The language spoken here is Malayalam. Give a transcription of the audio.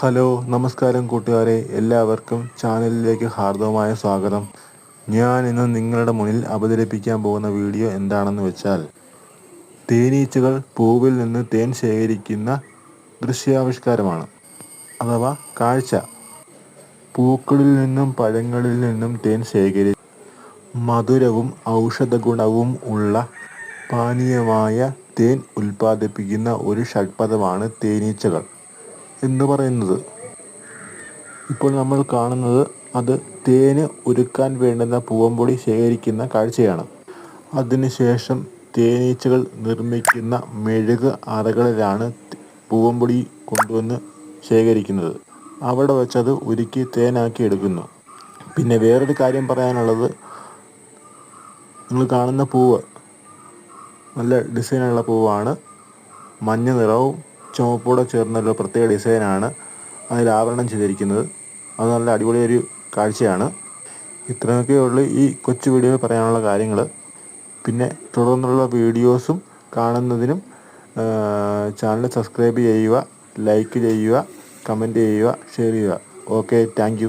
ഹലോ നമസ്കാരം കൂട്ടുകാരെ. എല്ലാവർക്കും ചാനലിലേക്ക് ഹാർദവമായ സ്വാഗതം. ഞാൻ ഇന്ന് നിങ്ങളുടെ മുന്നിൽ അവതരിപ്പിക്കാൻ പോകുന്ന വീഡിയോ എന്താണെന്ന് വെച്ചാൽ തേനീച്ചകൾ പൂവിൽ നിന്ന് തേൻ ശേഖരിക്കുന്ന ദൃശ്യാവിഷ്കാരമാണ് അഥവാ കാഴ്ച. പൂക്കളിൽ നിന്നും പഴങ്ങളിൽ നിന്നും തേൻ ശേഖരി മധുരവും ഔഷധ ഗുണവും ഉള്ള പാനീയമായ തേൻ ഉൽപ്പാദിപ്പിക്കുന്ന ഒരു ഷഡ്പഥമാണ് തേനീച്ചകൾ. എന്ന് പറയുന്നത്. ഇപ്പോൾ നമ്മൾ കാണുന്നത് അത് തേന് ഒരുക്കാൻ വേണ്ടുന്ന പൂവമ്പൊടി ശേഖരിക്കുന്ന കാഴ്ചയാണ്. അതിനുശേഷം തേനീച്ചകൾ നിർമ്മിക്കുന്ന മെഴുക് അറകളിലാണ് പൂവമ്പൊടി കൊണ്ടുവന്ന് ശേഖരിക്കുന്നത്. അവിടെ വെച്ചത് ഉരുക്കി തേനാക്കി എടുക്കുന്നു. പിന്നെ വേറൊരു കാര്യം പറയാനുള്ളത് നിങ്ങൾ കാണുന്ന പൂവ് നല്ല ഡിസൈനുള്ള പൂവാണ്. മഞ്ഞ നിറവും ചുവപ്പോടെ ചേർന്നുള്ള പ്രത്യേക ഡിസൈനാണ് അതിൽ ആവരണം ചെയ്തിരിക്കുന്നത്. അത് നല്ല അടിപൊളി ഒരു കാഴ്ചയാണ്. ഇത്രയൊക്കെ ഉള്ളു ഈ കൊച്ചു വീഡിയോയിൽ പറയാനുള്ള കാര്യങ്ങൾ പിന്നെ തുടർന്നുള്ള വീഡിയോസും കാണുന്നതിനും ചാനൽ സബ്സ്ക്രൈബ് ചെയ്യുക ലൈക്ക് ചെയ്യുക കമന്റ് ചെയ്യുക ഷെയർ ചെയ്യുക. Okay thank